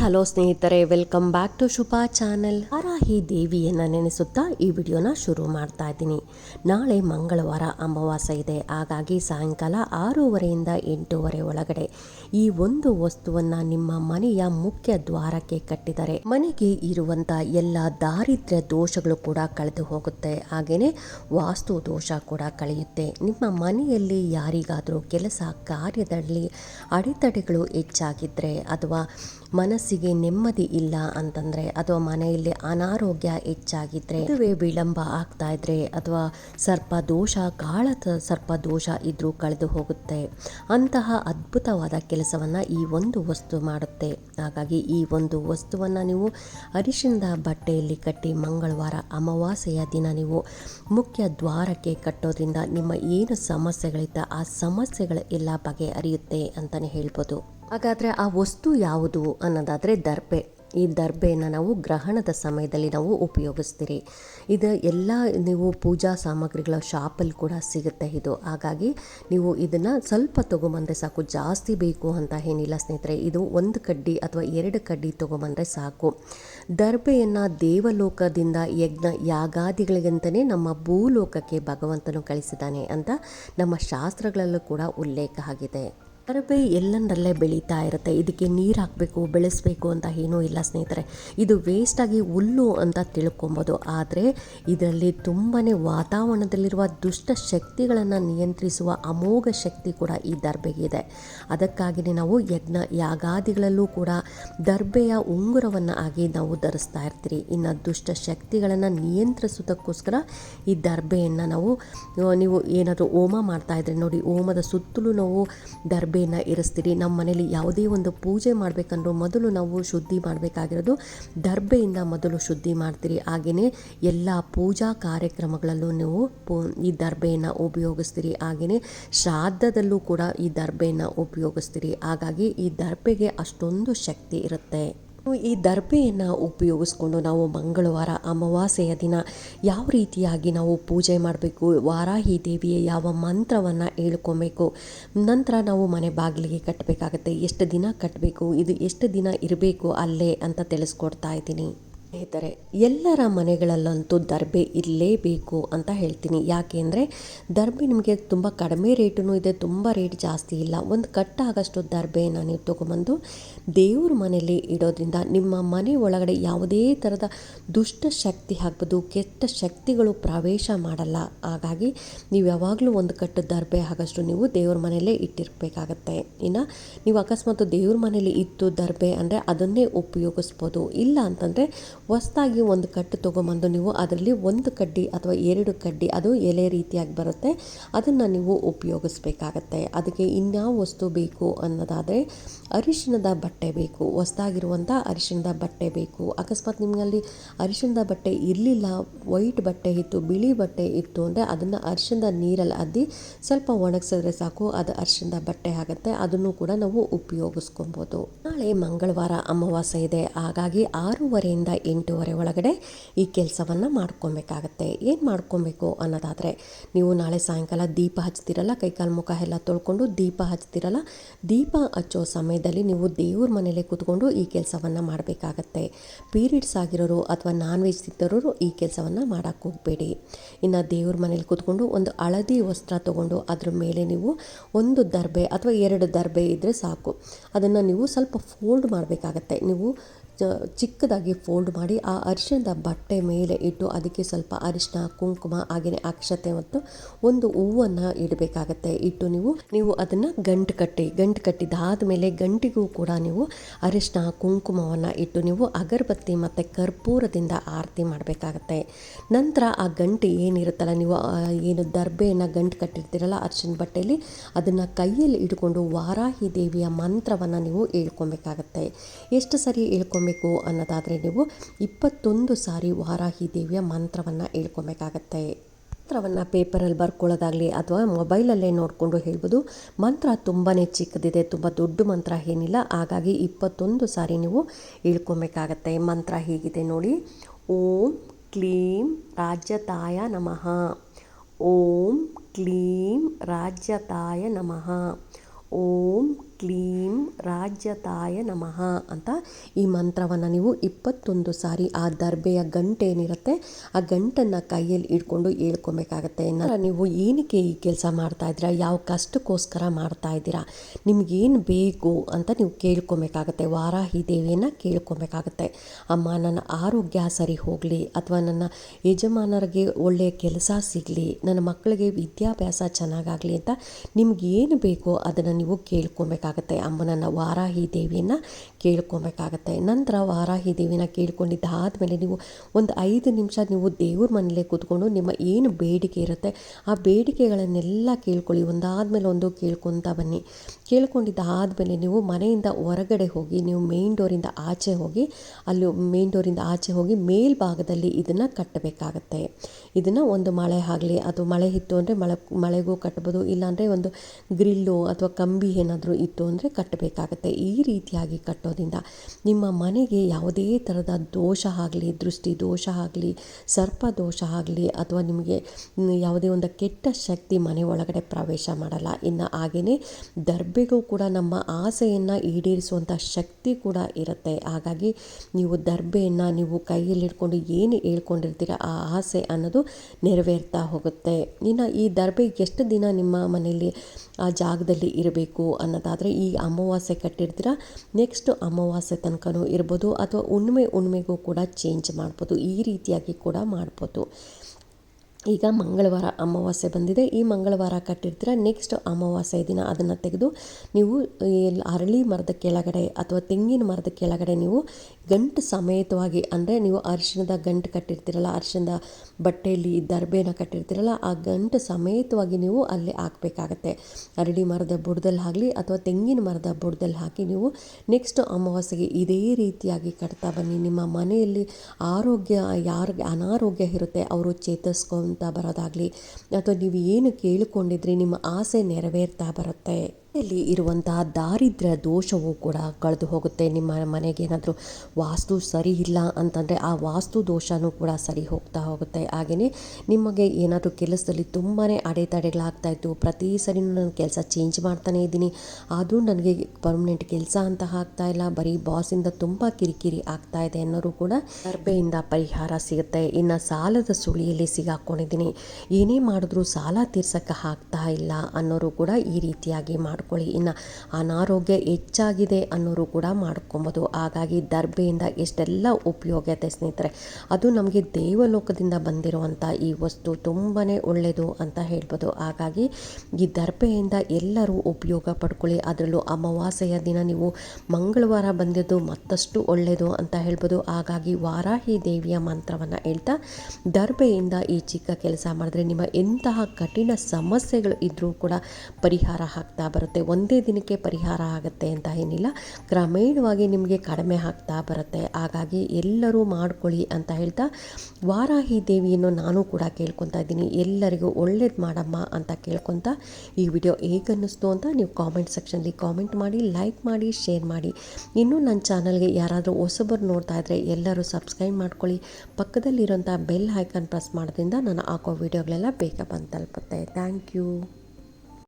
Hello ಸ್ನೇಹಿತರೆ welcome back to Shubha channel Varahi ದೇವಿಯನ್ನ ನೆನೆಸುತ್ತಾ ಈ ವಿಡಿಯೋನ ಶುರು ಮಾಡ್ತಾ ಇದ್ದೀನಿ. ನಾಳೆ ಮಂಗಳವಾರ ಅಮಾವಾಸ್ಯೆ ಇದೆ. ಹಾಗಾಗಿ ಸಾಯಂಕಾಲ ಆರೂವರೆಯಿಂದ ಎಂಟೂವರೆ ಒಳಗಡೆ ಈ ಒಂದು ವಸ್ತುವನ್ನ ನಿಮ್ಮ ಮನೆಯ ಮುಖ್ಯ ದ್ವಾರಕ್ಕೆ ಕಟ್ಟಿದರೆ ಮನೆಗೆ ಇರುವಂತ ಎಲ್ಲ ದಾರಿದ್ರ್ಯ ದೋಷಗಳು ಕೂಡ ಕಳೆದು ಹೋಗುತ್ತೆ. ಹಾಗೇನೆ ವಾಸ್ತು ದೋಷ ಕೂಡ ಕಳೆಯುತ್ತೆ. ನಿಮ್ಮ ಮನೆಯಲ್ಲಿ ಯಾರಿಗಾದರೂ ಕೆಲಸ ಕಾರ್ಯದಲ್ಲಿ ಅಡೆತಡೆಗಳು ಹೆಚ್ಚಾಗಿದ್ರೆ ಅಥವಾ ಮನಸ್ಸಿಗೆ ನೆಮ್ಮದಿ ಇಲ್ಲ ಅಂತಂದ್ರೆ ಅಥವಾ ಮನೆಯಲ್ಲಿ ಅನಾರೋಗ್ಯ ಹೆಚ್ಚಾಗಿದ್ರೆ ಮದುವೆ ವಿಳಂಬ ಆಗ್ತಾ ಇದ್ರೆ ಅಥವಾ ಸರ್ಪ ದೋಷ ಕಾಳದ ಸರ್ಪ ದೋಷ ಇದ್ರೂ ಕಳೆದು ಹೋಗುತ್ತೆ. ಅಂತಹ ಅದ್ಭುತವಾದ ಕೆಲಸವನ್ನ ಈ ಒಂದು ವಸ್ತು ಮಾಡುತ್ತೆ. ಹಾಗಾಗಿ ಈ ಒಂದು ವಸ್ತುವನ್ನ ನೀವು ಅರಿಶಿಣದ ಬಟ್ಟೆಯಲ್ಲಿ ಕಟ್ಟಿ ಮಂಗಳವಾರ ಅಮಾವಾಸ್ಯೆಯ ದಿನ ನೀವು ಮುಖ್ಯ ದ್ವಾರಕ್ಕೆ ಕಟ್ಟೋದ್ರಿಂದ ನಿಮ್ಮ ಏನು ಸಮಸ್ಯೆಗಳಿದ್ದ ಆ ಸಮಸ್ಯೆಗಳ ಎಲ್ಲ ಬಗೆಹರಿಯುತ್ತೆ ಅಂತಲೇ ಹೇಳ್ಬೋದು. ಹಾಗಾದರೆ ಆ ವಸ್ತು ಯಾವುದು ಅನ್ನೋದಾದರೆ ದರ್ಬೆ ಈ ದರ್ಬೆಯನ್ನು ನಾವು ಗ್ರಹಣದ ಸಮಯದಲ್ಲಿ ನಾವು ಉಪಯೋಗಿಸ್ತೀರಿ. ಇದು ಎಲ್ಲ ನೀವು ಪೂಜಾ ಸಾಮಗ್ರಿಗಳ ಶಾಪಲ್ಲಿ ಕೂಡ ಸಿಗುತ್ತೆ ಇದು. ಹಾಗಾಗಿ ನೀವು ಇದನ್ನು ಸ್ವಲ್ಪ ತೊಗೊಂಬಂದರೆ ಸಾಕು, ಜಾಸ್ತಿ ಬೇಕು ಅಂತ ಏನಿಲ್ಲ ಸ್ನೇಹಿತರೆ, ಇದು ಒಂದು ಕಡ್ಡಿ ಅಥವಾ ಎರಡು ಕಡ್ಡಿ ತೊಗೊಂಬಂದರೆ ಸಾಕು. ದರ್ಬೆಯನ್ನು ದೇವಲೋಕದಿಂದ ಯಜ್ಞ ಯಾಗಾದಿಗಳಿಗಂತಲೇ ನಮ್ಮ ಭೂಲೋಕಕ್ಕೆ ಭಗವಂತನು ಕಳಿಸಿದ್ದಾನೆ ಅಂತ ನಮ್ಮ ಶಾಸ್ತ್ರಗಳಲ್ಲೂ ಕೂಡ ಉಲ್ಲೇಖ ಆಗಿದೆ. ಅರಬೆ ಎಲ್ಲಂದರಲ್ಲೇ ಬೆಳೀತಾ ಇರುತ್ತೆ. ಇದಕ್ಕೆ ನೀರು ಹಾಕಬೇಕು, ಬೆಳೆಸಬೇಕು ಅಂತ ಏನೂ ಇಲ್ಲ ಸ್ನೇಹಿತರೆ. ಇದು ವೇಸ್ಟಾಗಿ ಹುಲ್ಲು ಅಂತ ತಿಳ್ಕೊಬೋದು. ಆದರೆ ಇದರಲ್ಲಿ ತುಂಬಾ ವಾತಾವರಣದಲ್ಲಿರುವ ದುಷ್ಟ ಶಕ್ತಿಗಳನ್ನು ನಿಯಂತ್ರಿಸುವ ಅಮೋಘ ಶಕ್ತಿ ಕೂಡ ಈ ದರ್ಬೆಗಿದೆ ಅದಕ್ಕಾಗಿಯೇ ನಾವು ಯಜ್ಞ ಯಾಗಾದಿಗಳಲ್ಲೂ ಕೂಡ ದರ್ಬೆಯ ಉಂಗುರವನ್ನು ಆಗಿ ನಾವು ಧರಿಸ್ತಾ ಇರ್ತೀರಿ. ಇನ್ನು ದುಷ್ಟ ಶಕ್ತಿಗಳನ್ನು ನಿಯಂತ್ರಿಸೋದಕ್ಕೋಸ್ಕರ ಈ ದರ್ಬೆಯನ್ನು ನಾವು, ನೀವು ಏನಾದರೂ ಹೋಮ ಮಾಡ್ತಾ ಇದ್ರೆ ನೋಡಿ, ಹೋಮದ ಸುತ್ತಲೂ ನಾವು ದರ್ಬೆಯನ್ನು ಇರಿಸ್ತೀರಿ ನಮ್ಮ ಮನೇಲಿ ಯಾವುದೇ ಒಂದು ಪೂಜೆ ಮಾಡಬೇಕಂದ್ರೂ ಮೊದಲು ನಾವು ಶುದ್ಧಿ ಮಾಡಬೇಕಾಗಿರೋದು ದರ್ಬೆಯಿಂದ ಮೊದಲು ಶುದ್ಧಿ ಮಾಡ್ತೀರಿ. ಹಾಗೆಯೇ ಎಲ್ಲ ಪೂಜಾ ಕಾರ್ಯಕ್ರಮಗಳಲ್ಲೂ ನೀವು ಈ ದರ್ಬೆಯನ್ನು ಉಪಯೋಗಿಸ್ತೀರಿ. ಹಾಗೆಯೇ ಶ್ರಾದ್ದದಲ್ಲೂ ಕೂಡ ಈ ದರ್ಬೆಯನ್ನು ಉಪಯೋಗಿಸ್ತೀರಿ. ಹಾಗಾಗಿ ಈ ದರ್ಬೆಗೆ ಅಷ್ಟೊಂದು ಶಕ್ತಿ ಇರುತ್ತೆ. ಈ ದರ್ಬೆಯನ್ನು ಉಪಯೋಗಿಸ್ಕೊಂಡು ನಾವು ಮಂಗಳವಾರ, ಅಮಾವಾಸ್ಯೆಯ ದಿನ ಯಾವ ರೀತಿಯಾಗಿ ನಾವು ಪೂಜೆ ಮಾಡಬೇಕು, ವಾರಾಹಿ ದೇವಿಯ ಯಾವ ಮಂತ್ರವನ್ನು ಹೇಳ್ಕೊಬೇಕು, ನಂತರ ನಾವು ಮನೆ ಬಾಗಿಲಿಗೆ ಕಟ್ಟಬೇಕಾಗತ್ತೆ, ಎಷ್ಟು ದಿನ ಕಟ್ಟಬೇಕು, ಇದು ಎಷ್ಟು ದಿನ ಇರಬೇಕು ಅಲ್ಲೇ ಅಂತ ತಿಳಿಸ್ಕೊಡ್ತಾ ಇದ್ದೀನಿ. ಸ್ನೇಹಿತರೆ, ಎಲ್ಲರ ಮನೆಗಳಲ್ಲಂತೂ ದರ್ಬೆ ಇರಲೇಬೇಕು ಅಂತ ಹೇಳ್ತೀನಿ. ಯಾಕೆ ಅಂದರೆ, ದರ್ಬೆ ನಿಮಗೆ ತುಂಬ ಕಡಿಮೆ ರೇಟೂ ಇದೆ, ತುಂಬ ರೇಟ್ ಜಾಸ್ತಿ ಇಲ್ಲ. ಒಂದು ಕಟ್ಟಾಗಷ್ಟು ದರ್ಬೆಯನ್ನು ನೀವು ತೊಗೊಂಬಂದು ದೇವ್ರ ಮನೆಯಲ್ಲಿ ಇಡೋದ್ರಿಂದ ನಿಮ್ಮ ಮನೆ ಒಳಗಡೆ ಯಾವುದೇ ಥರದ ದುಷ್ಟ ಶಕ್ತಿ ಆಗ್ಬೋದು, ಕೆಟ್ಟ ಶಕ್ತಿಗಳು ಪ್ರವೇಶ ಮಾಡಲ್ಲ. ಹಾಗಾಗಿ ನೀವು ಯಾವಾಗಲೂ ಒಂದು ಕಟ್ಟು ದರ್ಬೆ ಆಗಷ್ಟು ನೀವು ದೇವ್ರ ಮನೆಯಲ್ಲೇ ಇಟ್ಟಿರಬೇಕಾಗತ್ತೆ. ಇನ್ನು ನೀವು ಅಕಸ್ಮಾತ್ ದೇವ್ರ ಮನೆಯಲ್ಲಿ ಇತ್ತು ದರ್ಬೆ ಅಂದರೆ ಅದನ್ನೇ ಉಪಯೋಗಿಸ್ಬೋದು. ಇಲ್ಲ ಅಂತಂದರೆ ಹೊಸ್ದಾಗಿ ಒಂದು ಕಟ್ಟು ತೊಗೊಂಬಂದು ನೀವು ಅದರಲ್ಲಿ ಒಂದು ಕಡ್ಡಿ ಅಥವಾ ಎರಡು ಕಡ್ಡಿ, ಅದು ಎಲೆ ರೀತಿಯಾಗಿ ಬರುತ್ತೆ. ಅದನ್ನು ನೀವು ಉಪಯೋಗಿಸ್ಬೇಕಾಗತ್ತೆ. ಅದಕ್ಕೆ ಇನ್ಯಾವ ವಸ್ತು ಬೇಕು ಅನ್ನೋದಾದರೆ ಅರಿಶಿಣದ ಬಟ್ಟೆ ಬೇಕು. ಹೊಸ್ದಾಗಿರುವಂಥ ಅರಿಶಿಣದ ಬಟ್ಟೆ ಬೇಕು. ಅಕಸ್ಮಾತ್ ನಿಮಗಲ್ಲಿ ಅರಿಶಿಣದ ಬಟ್ಟೆ ಇರಲಿಲ್ಲ, ವೈಟ್ ಬಟ್ಟೆ ಇತ್ತು, ಬಿಳಿ ಬಟ್ಟೆ ಇತ್ತು ಅಂದರೆ ಅದನ್ನು ಅರಿಶಿಣದ ನೀರಲ್ಲಿ ಅದ್ದಿ ಸ್ವಲ್ಪ ಒಣಗಿಸಿದ್ರೆ ಸಾಕು, ಅದು ಅರಿಶಿಣದ ಬಟ್ಟೆ ಆಗುತ್ತೆ. ಅದನ್ನು ಕೂಡ ನಾವು ಉಪಯೋಗಿಸ್ಕೊಬೋದು. ನಾಳೆ ಮಂಗಳವಾರ ಅಮಾವಾಸ್ಯೆ ಇದೆ. ಹಾಗಾಗಿ ಆರೂವರೆಯಿಂದ ಎಂಟೂವರೆ ಒಳಗಡೆ ಈ ಕೆಲಸವನ್ನು ಮಾಡ್ಕೊಬೇಕಾಗತ್ತೆ. ಏನು ಮಾಡ್ಕೊಬೇಕು ಅನ್ನೋದಾದರೆ, ನೀವು ನಾಳೆ ಸಾಯಂಕಾಲ ದೀಪ ಹಚ್ತಿರಲ್ಲ, ಕೈಕಾಲು ಮುಖ ಎಲ್ಲ ತೊಳ್ಕೊಂಡು ದೀಪ ಹಚ್ತಿರಲ್ಲ, ದೀಪ ಹಚ್ಚೋ ಸಮಯದಲ್ಲಿ ನೀವು ದೇವ್ರ ಮನೇಲೆ ಕೂತ್ಕೊಂಡು ಈ ಕೆಲಸವನ್ನು ಮಾಡಬೇಕಾಗತ್ತೆ. ಪೀರಿಯಡ್ಸ್ ಆಗಿರೋರು ಅಥವಾ ನಾನ್ ವೆಜ್ ತಿಂದರೋರು ಈ ಕೆಲಸವನ್ನು ಮಾಡೋಕ್ಕೆ ಹೋಗಬೇಡಿ. ಇನ್ನು ದೇವ್ರ ಮನೇಲಿ ಕೂತ್ಕೊಂಡು ಒಂದು ಹಳದಿ ವಸ್ತ್ರ ತೊಗೊಂಡು ಅದ್ರ ಮೇಲೆ ನೀವು ಒಂದು ದರ್ಬೆ ಅಥವಾ ಎರಡು ದರ್ಬೆ ಇದ್ದರೆ ಸಾಕು. ಅದನ್ನು ನೀವು ಸ್ವಲ್ಪ ಫೋಲ್ಡ್ ಮಾಡಬೇಕಾಗತ್ತೆ. ನೀವು ಚಿಕ್ಕದಾಗಿ ಫೋಲ್ಡ್ ಮಾಡಿ ಆ ಅರಿಶಿಣದ ಬಟ್ಟೆ ಮೇಲೆ ಇಟ್ಟು ಅದಕ್ಕೆ ಸ್ವಲ್ಪ ಅರಿಶಿನ ಕುಂಕುಮ ಹಾಗೆಯೇ ಅಕ್ಷತೆ ಮತ್ತು ಒಂದು ಹೂವನ್ನು ಇಡಬೇಕಾಗತ್ತೆ. ಇಟ್ಟು ನೀವು ನೀವು ಅದನ್ನು ಗಂಟು ಕಟ್ಟಿ, ಗಂಟು ಕಟ್ಟಿದಾದ ಮೇಲೆ ಗಂಟಿಗೂ ಕೂಡ ನೀವು ಅರಿಶಿನ ಕುಂಕುಮವನ್ನು ಇಟ್ಟು ನೀವು ಅಗರಬತ್ತಿ ಮತ್ತು ಕರ್ಪೂರದಿಂದ ಆರತಿ ಮಾಡಬೇಕಾಗತ್ತೆ. ನಂತರ ಆ ಗಂಟು ಏನಿರುತ್ತಲ್ಲ, ನೀವು ಏನು ದರ್ಬೆಯನ್ನು ಗಂಟು ಕಟ್ಟಿರ್ತೀರಲ್ಲ ಅರಿಶಿನ ಬಟ್ಟೆಯಲ್ಲಿ, ಅದನ್ನು ಕೈಯಲ್ಲಿ ಇಟ್ಕೊಂಡು ವಾರಾಹಿ ದೇವಿಯ ಮಂತ್ರವನ್ನು ನೀವು ಹೇಳ್ಕೊಬೇಕಾಗತ್ತೆ. ಎಷ್ಟು ಸರಿ ಹೇಳ್ಕೊಬೇಕು ಅನ್ನೋದಾದರೆ ನೀವು ಇಪ್ಪತ್ತೊಂದು ಸಾರಿ ವಾರಾಹಿ ದೇವಿಯ ಮಂತ್ರವನ್ನು ಹೇಳ್ಕೊಬೇಕಾಗತ್ತೆ. ಮಂತ್ರವನ್ನು ಪೇಪರಲ್ಲಿ ಬರ್ಕೊಳ್ಳೋದಾಗಲಿ ಅಥವಾ ಮೊಬೈಲಲ್ಲೇ ನೋಡಿಕೊಂಡು ಹೇಳ್ಬೋದು. ಮಂತ್ರ ತುಂಬಾ ಚಿಕ್ಕದಿದೆ, ತುಂಬ ದೊಡ್ಡ ಮಂತ್ರ ಏನಿಲ್ಲ. ಹಾಗಾಗಿ ಇಪ್ಪತ್ತೊಂದು ಸಾರಿ ನೀವು ಹೇಳ್ಕೊಬೇಕಾಗತ್ತೆ. ಮಂತ್ರ ಹೀಗಿದೆ ನೋಡಿ. ಓಂ ಕ್ಲೀಂ ರಾಜ್ಯತಾಯ ನಮಃ. ಓಂ ಕ್ಲೀಂ ರಾಜ್ಯತಾಯ ನಮಃ. ಓಂ ಕ್ಲೀಂ ರಾಜ್ಯತಾಯ ನಮಃ ಅಂತ ಈ ಮಂತ್ರವನ್ನು ನೀವು ಇಪ್ಪತ್ತೊಂದು ಸಾರಿ ಆ ದರ್ಬೆಯ ಗಂಟೆ ಏನಿರುತ್ತೆ, ಆ ಗಂಟನ್ನು ಕೈಯಲ್ಲಿ ಇಟ್ಕೊಂಡು ಹೇಳ್ಕೊಬೇಕಾಗತ್ತೆ. ನೀವು ಏನಕ್ಕೆ ಈ ಕೆಲಸ ಮಾಡ್ತಾ ಇದ್ದೀರಾ, ಯಾವ ಕಷ್ಟಕ್ಕೋಸ್ಕರ ಮಾಡ್ತಾ ಇದ್ದೀರಾ, ನಿಮ್ಗೇನು ಬೇಕು ಅಂತ ನೀವು ಕೇಳ್ಕೊಬೇಕಾಗತ್ತೆ. ವಾರಾಹಿ ದೇವಿಯನ್ನು ಕೇಳ್ಕೊಬೇಕಾಗತ್ತೆ. ಅಮ್ಮ, ನನ್ನ ಆರೋಗ್ಯ ಸರಿ ಹೋಗಲಿ ಅಥವಾ ನನ್ನ ಯಜಮಾನರಿಗೆ ಒಳ್ಳೆಯ ಕೆಲಸ ಸಿಗಲಿ, ನನ್ನ ಮಕ್ಕಳಿಗೆ ವಿದ್ಯಾಭ್ಯಾಸ ಚೆನ್ನಾಗಾಗಲಿ ಅಂತ ನಿಮ್ಗೇನು ಬೇಕೋ ಅದನ್ನು ನೀವು ಕೇಳ್ಕೊಬೇಕಾಗತ್ತೆ. ಅಮ್ಮನನ್ನು ವಾರಾಹಿ ದೇವಿಯನ್ನು ಕೇಳ್ಕೊಬೇಕಾಗತ್ತೆ. ನಂತರ ವಾರಾಹಿ ದೇವಿನ ಕೇಳ್ಕೊಂಡಿದ್ದಾದಮೇಲೆ ನೀವು ಒಂದು ಐದು ನಿಮಿಷ ನೀವು ದೇವ್ರ ಮನೇಲೇ ಕೂತ್ಕೊಂಡು ನಿಮ್ಮ ಏನು ಬೇಡಿಕೆ ಇರುತ್ತೆ ಆ ಬೇಡಿಕೆಗಳನ್ನೆಲ್ಲ ಕೇಳ್ಕೊಳ್ಳಿ. ಒಂದಾದ್ಮೇಲೆ ಒಂದು ಕೇಳ್ಕೊತಾ ಬನ್ನಿ. ಕೇಳ್ಕೊಂಡಿದ್ದಾದಮೇಲೆ ನೀವು ಮನೆಯಿಂದ ಹೊರಗಡೆ ಹೋಗಿ, ನೀವು ಮೇನ್ ಡೋರಿಂದ ಆಚೆ ಹೋಗಿ, ಅಲ್ಲಿ ಮೇನ್ ಡೋರಿಂದ ಆಚೆ ಹೋಗಿ ಮೇಲ್ಭಾಗದಲ್ಲಿ ಇದನ್ನು ಕಟ್ಟಬೇಕಾಗತ್ತೆ. ಇದನ್ನು ಒಂದು ಮಳೆ ಆಗಲಿ ಅಥವಾ ಮಳೆ ಇತ್ತು ಅಂದರೆ ಮಳೆ, ಮಳೆಗೂ ಕಟ್ಬೋದು, ಇಲ್ಲಾಂದರೆ ಒಂದು ಗ್ರಿಲ್ಲು ಅಥವಾ ಕಂಬಿ ಏನಾದರೂ ಇತ್ತು ಅಂದರೆ ಕಟ್ಟಬೇಕಾಗತ್ತೆ. ಈ ರೀತಿಯಾಗಿ ಕಟ್ಟೋದ್ರಿಂದ ನಿಮ್ಮ ಮನೆಗೆ ಯಾವುದೇ ಥರದ ದೋಷ ಆಗಲಿ, ದೃಷ್ಟಿ ದೋಷ ಆಗಲಿ, ಸರ್ಪ ದೋಷ ಆಗಲಿ ಅಥವಾ ನಿಮಗೆ ಯಾವುದೇ ಒಂದು ಕೆಟ್ಟ ಶಕ್ತಿ ಮನೆ ಒಳಗಡೆ ಪ್ರವೇಶ ಮಾಡಲ್ಲ. ಇನ್ನು ಹಾಗೆಯೇ ದರ್ಬೆಗೂ ಕೂಡ ನಮ್ಮ ಆಸೆಯನ್ನು ಈಡೇರಿಸುವಂಥ ಶಕ್ತಿ ಕೂಡ ಇರುತ್ತೆ. ಹಾಗಾಗಿ ನೀವು ದರ್ಬೆಯನ್ನು ನೀವು ಕೈಯಲ್ಲಿ ಹಿಡ್ಕೊಂಡು ಏನು ಹೇಳ್ಕೊಂಡಿರ್ತೀರ ಆ ಆಸೆ ಅನ್ನೋದು ನೆರವೇರ್ತಾ ಹೋಗುತ್ತೆ. ಇನ್ನು ಈ ದರ್ಬೆ ಎಷ್ಟು ದಿನ ನಿಮ್ಮ ಮನೆಯಲ್ಲಿ ಆ ಜಾಗದಲ್ಲಿ ಇರಬೇಕು ಅನ್ನೋದಾದರೆ ಈ ಅಮಾವಾಸ್ಯೆ ಕಟ್ಟಿರ್ತೀರ. ನೆಕ್ಸ್ಟ್ ಅಮಾವಾಸ್ಯೆ ತನಕನೂ ಇರ್ಬೋದು ಅಥವಾ ಉಣ್ಮೆ ಉಣ್ಮೆಗೂ ಕೂಡ ಚೇಂಜ್ ಮಾಡ್ಬೋದು. ಈ ರೀತಿಯಾಗಿ ಕೂಡ ಮಾಡ್ಬೋದು. ಈಗ ಮಂಗಳವಾರ ಅಮಾವಾಸ್ಯೆ ಬಂದಿದೆ. ಈ ಮಂಗಳವಾರ ಕಟ್ಟಿರ್ತೀರ. ನೆಕ್ಸ್ಟ್ ಅಮಾವಾಸ್ಯೆ ದಿನ ಅದನ್ನು ತೆಗೆದು ನೀವು ಅರಳಿ ಮರದ ಕೆಳಗಡೆ ಅಥವಾ ತೆಂಗಿನ ಮರದ ಕೆಳಗಡೆ ನೀವು ಗಂಟು ಸಮೇತವಾಗಿ, ಅಂದರೆ ನೀವು ಅರಿಶಿಣದ ಗಂಟು ಕಟ್ಟಿರ್ತೀರಲ್ಲ, ಅರಿಶಿಣದ ಬಟ್ಟೆಯಲ್ಲಿ ದರ್ಬೇನ ಕಟ್ಟಿರ್ತೀರಲ್ಲ, ಆ ಗಂಟು ಸಮೇತವಾಗಿ ನೀವು ಅಲ್ಲಿ ಹಾಕಬೇಕಾಗತ್ತೆ. ಅರಳಿ ಮರದ ಬುಡದಲ್ಲಿ ಆಗಲಿ ಅಥವಾ ತೆಂಗಿನ ಮರದ ಬುಡದಲ್ಲಿ ಹಾಕಿ ನೀವು ನೆಕ್ಸ್ಟ್ ಅಮಾವಾಸ್ಯೆಗೆ ಇದೇ ರೀತಿಯಾಗಿ ಕಟ್ತಾ ಬನ್ನಿ. ನಿಮ್ಮ ಮನೆಯಲ್ಲಿ ಆರೋಗ್ಯ ಯಾರಿಗೆ ಅನಾರೋಗ್ಯ ಇರುತ್ತೆ, ಅವರು ಚೇತರಿಸ್ಕೊಂಡು ಅಂತ ಬರೋದಾಗಲಿ ಅಥವಾ ನೀವು ಏನು ಕೇಳಿಕೊಂಡಿದ್ರಿ, ನಿಮ್ಮ ಆಸೆ ನೆರವೇರ್ತಾ ಬರುತ್ತೆ. ಇಲ್ಲಿ ಇರುವಂತಹ ದಾರಿದ್ರ್ಯ ದೋಷವು ಕೂಡ ಕಳೆದು ಹೋಗುತ್ತೆ. ನಿಮ್ಮ ಮನೆಗೆ ಏನಾದರೂ ವಾಸ್ತು ಸರಿ ಇಲ್ಲ ಅಂತಂದರೆ ಆ ವಾಸ್ತು ದೋಷವೂ ಕೂಡ ಸರಿ ಹೋಗ್ತಾ ಹೋಗುತ್ತೆ. ಹಾಗೆಯೇ ನಿಮಗೆ ಏನಾದರೂ ಕೆಲಸದಲ್ಲಿ ತುಂಬಾ ಅಡೆತಡೆಗಳಾಗ್ತಾಯಿತ್ತು ಪ್ರತಿ ಸರಿ ನಾನು ಕೆಲಸ ಚೇಂಜ್ ಮಾಡ್ತಾನೇ ಇದ್ದೀನಿ, ಆದರೂ ನನಗೆ ಪರ್ಮನೆಂಟ್ ಕೆಲಸ ಅಂತ ಆಗ್ತಾ ಇಲ್ಲ, ಬರೀ ಬಾಸಿಂದ ತುಂಬ ಕಿರಿಕಿರಿ ಆಗ್ತಾ ಇದೆ ಅನ್ನೋರು ಕೂಡ ಗರ್ಭೆಯಿಂದ ಪರಿಹಾರ ಸಿಗುತ್ತೆ. ಇನ್ನು ಸಾಲದ ಸುಳಿಯಲ್ಲಿ ಸಿಗಾಕೊಂಡಿದ್ದೀನಿ, ಏನೇ ಮಾಡಿದ್ರೂ ಸಾಲ ತೀರ್ಸಕ್ಕೆ ಆಗ್ತಾ ಇಲ್ಲ ಅನ್ನೋರು ಕೂಡ ಈ ರೀತಿಯಾಗಿ ಮಾಡಿ ಮಾಡ್ಕೊಳ್ಳಿ. ಇನ್ನು ಅನಾರೋಗ್ಯ ಹೆಚ್ಚಾಗಿದೆ ಅನ್ನೋರು ಕೂಡ ಮಾಡ್ಕೊಬೋದು. ಹಾಗಾಗಿ ದರ್ಬೆಯಿಂದ ಎಷ್ಟೆಲ್ಲ ಉಪಯೋಗತೆ ಸ್ನೇಹಿತರೆ, ಅದು ನಮಗೆ ದೇವಲೋಕದಿಂದ ಬಂದಿರುವಂಥ ಈ ವಸ್ತು ತುಂಬಾ ಒಳ್ಳೆಯದು ಅಂತ ಹೇಳ್ಬೋದು. ಹಾಗಾಗಿ ಈ ದರ್ಬೆಯಿಂದ ಎಲ್ಲರೂ ಉಪಯೋಗ ಪಡ್ಕೊಳ್ಳಿ. ಅದರಲ್ಲೂ ಅಮಾವಾಸ್ಯೆಯ ದಿನ ನೀವು ಮಂಗಳವಾರ ಬಂದಿದ್ದು ಮತ್ತಷ್ಟು ಒಳ್ಳೆಯದು ಅಂತ ಹೇಳ್ಬೋದು. ಹಾಗಾಗಿ ವಾರಾಹಿ ದೇವಿಯ ಮಂತ್ರವನ್ನು ಹೇಳ್ತಾ ದರ್ಬೆಯಿಂದ ಈ ಚಿಕ್ಕ ಕೆಲಸ ಮಾಡಿದ್ರೆ ನಿಮ್ಮ ಎಂತಹ ಕಠಿಣ ಸಮಸ್ಯೆಗಳು ಇದ್ದರೂ ಕೂಡ ಪರಿಹಾರ ಆಗ್ತಾ ಬರುತ್ತೆ. ಬರುತ್ತೆ, ಒಂದೇ ದಿನಕ್ಕೆ ಪರಿಹಾರ ಆಗುತ್ತೆ ಅಂತ ಏನಿಲ್ಲ. ಕ್ರಮೇಣವಾಗಿ ನಿಮಗೆ ಕಡಿಮೆ ಆಗ್ತಾ ಬರುತ್ತೆ. ಹಾಗಾಗಿ ಎಲ್ಲರೂ ಮಾಡ್ಕೊಳ್ಳಿ ಅಂತ ಹೇಳ್ತಾ ವಾರಾಹಿ ದೇವಿಯನ್ನು ನಾನು ಕೂಡ ಕೇಳ್ಕೊತಾ ಇದ್ದೀನಿ. ಎಲ್ಲರಿಗೂ ಒಳ್ಳೇದು ಮಾಡಮ್ಮ ಅಂತ ಕೇಳ್ಕೊತಾ ಈ ವಿಡಿಯೋ ಹೇಗನ್ನಿಸ್ತು ಅಂತ ನೀವು ಕಾಮೆಂಟ್ ಸೆಕ್ಷನಲ್ಲಿ ಕಾಮೆಂಟ್ ಮಾಡಿ ಲೈಕ್ ಮಾಡಿ ಶೇರ್ ಮಾಡಿ. ಇನ್ನೂ ನನ್ನ ಚಾನಲ್ಗೆ ಯಾರಾದರೂ ಹೊಸಬರು ನೋಡ್ತಾ ಇದ್ದರೆ ಎಲ್ಲರೂ ಸಬ್ಸ್ಕ್ರೈಬ್ ಮಾಡ್ಕೊಳ್ಳಿ. ಪಕ್ಕದಲ್ಲಿರೋಂಥ ಬೆಲ್ ಐಕನ್ ಪ್ರೆಸ್ ಮಾಡೋದ್ರಿಂದ ನಾನು ಹಾಕೋ ವಿಡಿಯೋಗಳೆಲ್ಲ ಬೇಗ ಬಂದು ತಲುಪುತ್ತೆ. Thank you